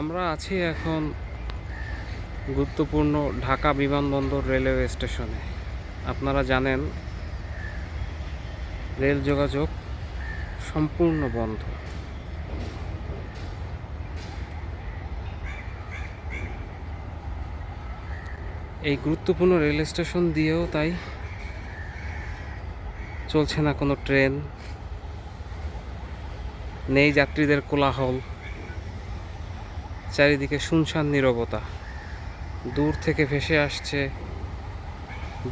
আমরা আছি এখন গুরুত্বপূর্ণ ঢাকা বিমানবন্দর রেলওয়ে স্টেশনে। আপনারা জানেন, রেল যোগাযোগ সম্পূর্ণ বন্ধ। এই গুরুত্বপূর্ণ রেল স্টেশন দিয়েও তাই চলছে না কোনো ট্রেন। নেই যাত্রীদের কোলাহল। চারিদিকে শুনশান নীরবতা। দূর থেকে ভেসে আসছে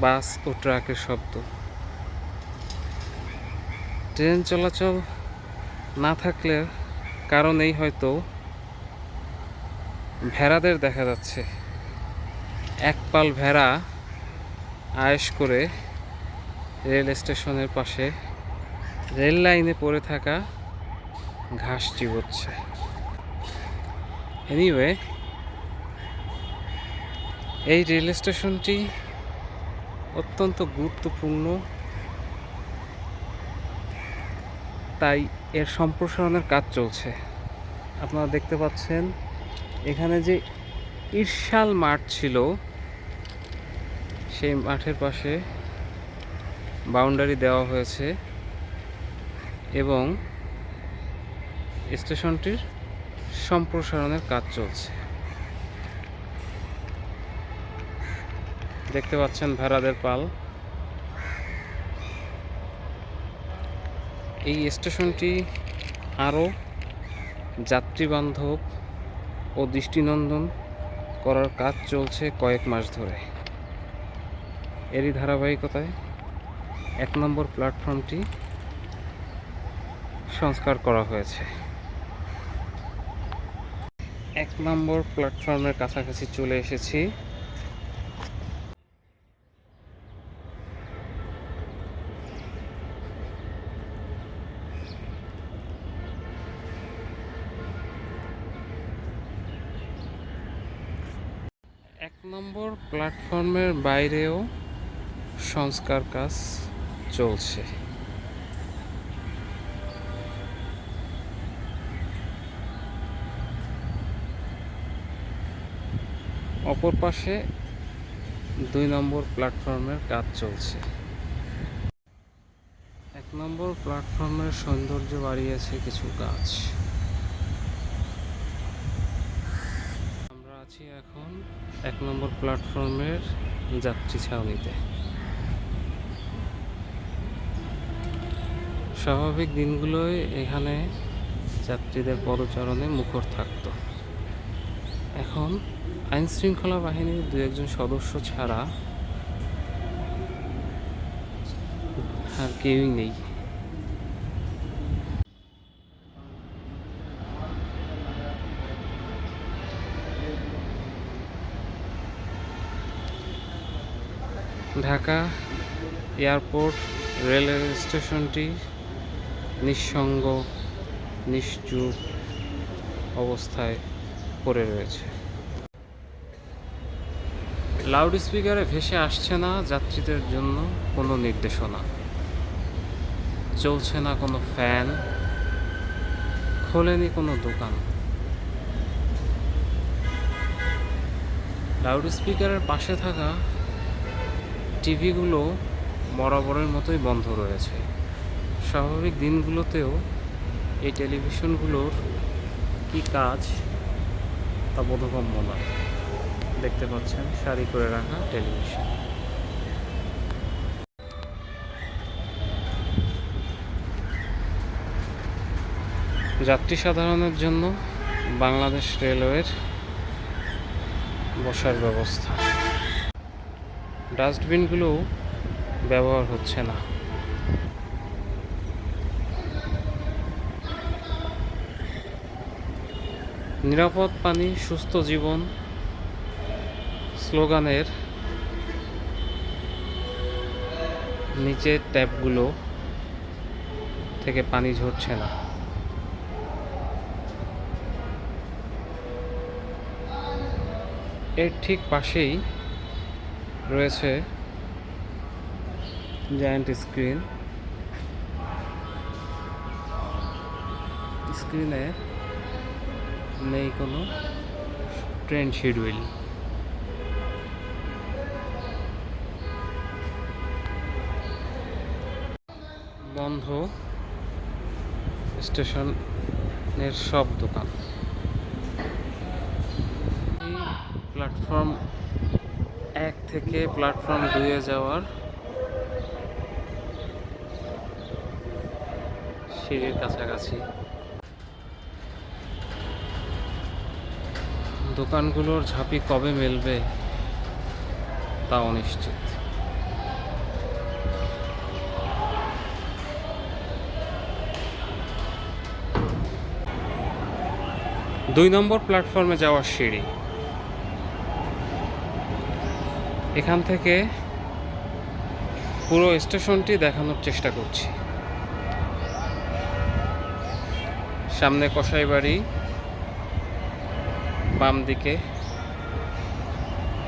বাস ও ট্রাকের শব্দ। ট্রেন চলাচল না থাকলে কারণেই হয়তো ভেড়াদের দেখা যাচ্ছে। এক পাল ভেড়া আয়েশ করে রেল স্টেশনের পাশে রেল লাইনে পড়ে থাকা ঘাস চিবোচ্ছে। এনিওয়ে এই রেল স্টেশনটি অত্যন্ত গুরুত্বপূর্ণ। তাই এর সম্প্রসারণের কাজ চলছে। আপনারা দেখতে পাচ্ছেন, এখানে যে ঈর্ষাল মাঠ ছিল, সেই মাঠের পাশে বাউন্ডারি দেওয়া হয়েছে এবং স্টেশনটির সম্প্রসারণের কাজ চলছে। দেখতে পাচ্ছেন ভেড়াদের পাল। এই স্টেশনটি আরও যাত্রীবান্ধব ও দৃষ্টিনন্দন করার কাজ চলছে কয়েক মাস ধরে। এরই ধারাবাহিকতায় এক নম্বর প্ল্যাটফর্মটি সংস্কার করা হয়েছে। এক নম্বর প্ল্যাটফর্মের কাছাকাছি চলে এসেছি। এক নম্বর প্ল্যাটফর্মের বাইরেও সংস্কার কাজ চলছে। অপর পাশে দুই নম্বর প্ল্যাটফর্মের কাজ চলছে। এক নম্বর প্ল্যাটফর্মের সৌন্দর্য বাড়িয়েছে কিছু গাছ। আমরা আছি এখন এক নম্বর প্ল্যাটফর্মের যাত্রী ছাউনিতে। স্বাভাবিক দিনগুলোয় এখানে যাত্রীদের পদচারণে মুখর থাকতো। এখন আইন শৃঙ্খলা বাহিনীর দু একজন সদস্য ছাড়া আর কেউই নেই। ঢাকা এয়ারপোর্ট রেলওয়ে স্টেশনটি নিঃসঙ্গ, নিশ্চুপ অবস্থায় পড়ে রয়েছে। লাউড স্পিকারে ভেসে আসছে না যাত্রীদের জন্য কোনো নির্দেশনা। চলছে না কোনো ফ্যান। খোলেনি কোনো দোকান। লাউড স্পিকারের পাশে থাকা টিভিগুলো বরাবরের মতোই বন্ধ রয়েছে। স্বাভাবিক দিনগুলোতেও এই টেলিভিশনগুলোর কি কাজ তা বোধগম্য নয় দেখতে পাচ্ছেন সারি করে রাখা টেলিভিশন। যাত্রী সাধারণের জন্য বাংলাদেশ রেলওয়ের বসার ব্যবস্থা। ডাস্টবিনগুলোও ব্যবহার হচ্ছে না। নিরাপদ পানি, সুস্থ জীবন স্লোগানের নিচের ট্যাপগুলো থেকে পানি ঝরছে না। এর ঠিক পাশেই রয়েছে জায়ান্ট স্ক্রিন স্ক্রিনে নেই কোনো। Train schedule. বন্ধ স্টেশনের সব দোকান। প্ল্যাটফর্ম এক থেকে প্ল্যাটফর্ম দুয়ে যাওয়ার সিঁড়ির কাছাকাছি। দোকানগুলোর ঝাঁপি কবে মেলবে তা অনিশ্চিত। দুই নম্বর প্ল্যাটফর্মে যাওয়ার সিঁড়ি। এখান থেকে পুরো স্টেশনটি দেখানোর চেষ্টা করছি। সামনে কসাইবাড়ি বাম দিকে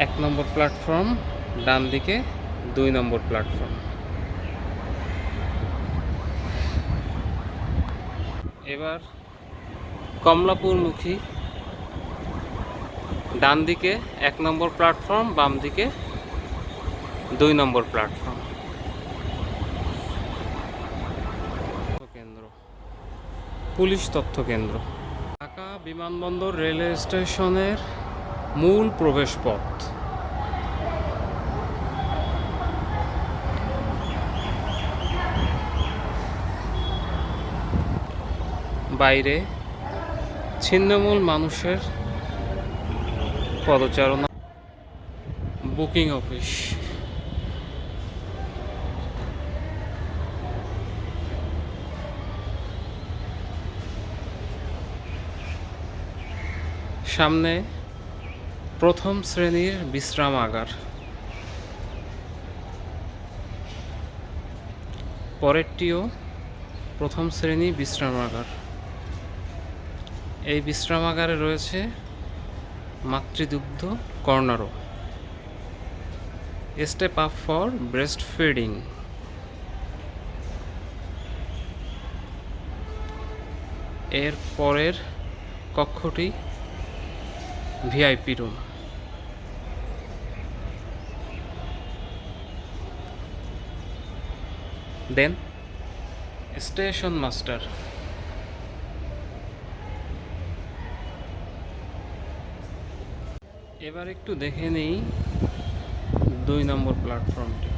এক নম্বর প্ল্যাটফর্ম, ডান দিকে দুই নম্বর প্ল্যাটফর্ম। এবার কমলাপুরমুখী, ডান দিকে এক নম্বর প্ল্যাটফর্ম, বাম দিকে দুই নম্বর প্ল্যাটফর্ম। পুলিশ তথ্য কেন্দ্র। বিমানবন্দর রেলওয়ে স্টেশনের মূল প্রবেশপথ। বাইরে ছিন্নমূল মানুষের পদচারণা। Booking office. সামনে প্রথম শ্রেণির বিশ্রামাগার পরেরটিও প্রথম শ্রেণি বিশ্রামাগার এই বিশ্রামাগারে রয়েছে মাতৃদুগ্ধ কর্নারও step up for breast feeding. এর পরের কক্ষটি VIP room. Then station master. এবার একটু দেখে নেই দুই নম্বর প্ল্যাটফর্মটি।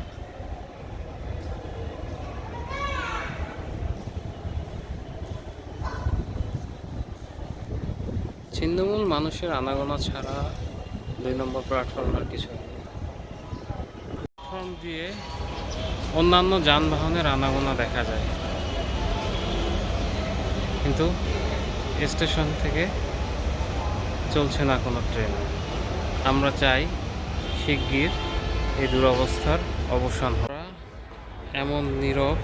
ছিন্নমূল মানুষের আনাগোনা ছাড়া দুই নম্বর প্ল্যাটফর্ম আর কিছু প্ল্যাটফর্ম দিয়ে অন্যান্য যানবাহনের আনাগোনা দেখা যায়। কিন্তু স্টেশন থেকে চলছে না কোনো ট্রেন। আমরা চাই শিগগির এই দুরবস্থার অবসান করা এমন নীরব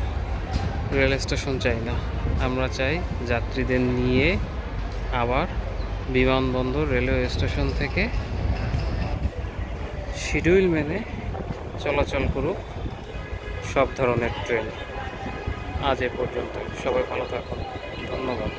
রেল স্টেশন চাই না। আমরা চাই যাত্রীদের নিয়ে আবার বিমানবন্দর রেলওয়ে স্টেশন থেকে শিডিউল মেনে চলাচল করুক সব ধরনের ট্রেন। আজ এ পর্যন্ত সবাই ভালো থাকুন। ধন্যবাদ।